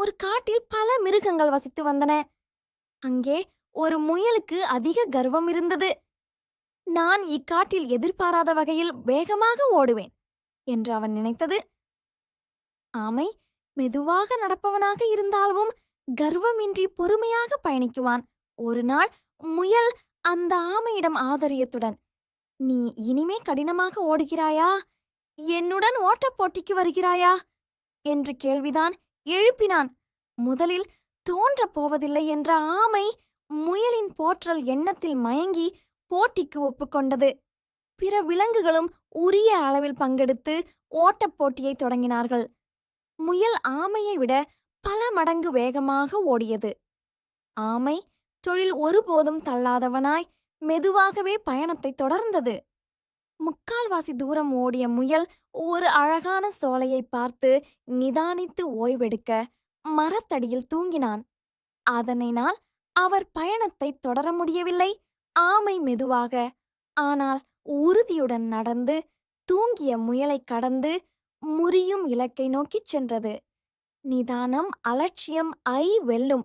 ஒரு காட்டில் பல மிருகங்கள் வசித்து வந்தன. அங்கே ஒரு முயலுக்கு அதிக கர்வம் இருந்தது. நான் இக்காட்டில் எதிர்பாராத வகையில் வேகமாக ஓடுவேன் என்று அவன் நினைத்தது. ஆமை மெதுவாக நடப்பவனாக இருந்தாலும் கர்வமின்றி பொறுமையாக பயணிக்குவான். ஒரு நாள் முயல் அந்த ஆமையிடம் ஆதரியத்துடன் நீ இனிமே கடினமாக ஓடுகிறாயா? என்னுடன் ஓட்டப் போட்டிக்கு வருகிறாயா? என்று கேள்விதான் எழுப்பினான். முதலில் தோன்றப் போவதில்லை என்ற ஆமை முயலின் போற்றல் எண்ணத்தில் மயங்கி போட்டிக்கு ஒப்புக்கொண்டது பிற விலங்குகளும் உரிய அளவில் பங்கெடுத்து ஓட்டப் போட்டியை தொடங்கினார்கள். முயல் ஆமையை விட பல மடங்கு வேகமாக ஓடியது. ஆமை தொழில் ஒருபோதும் தள்ளாதவனாய் மெதுவாகவே பயணத்தை தொடர்ந்தது. முக்கால்வாசி தூரம் ஓடிய முயல் ஒரு அழகான சோலையை பார்த்து நிதானித்து ஓய்வெடுக்க மரத்தடியில் தூங்கினான். அதனால் அவர் பயணத்தை தொடர முடியவில்லை. ஆமை மெதுவாக ஆனால் உறுதியுடன் நடந்து தூங்கிய முயலை கடந்து முறியும் இலக்கை நோக்கிச் சென்றது. நிதானம் அலட்சியம் ஐ வெல்லும்.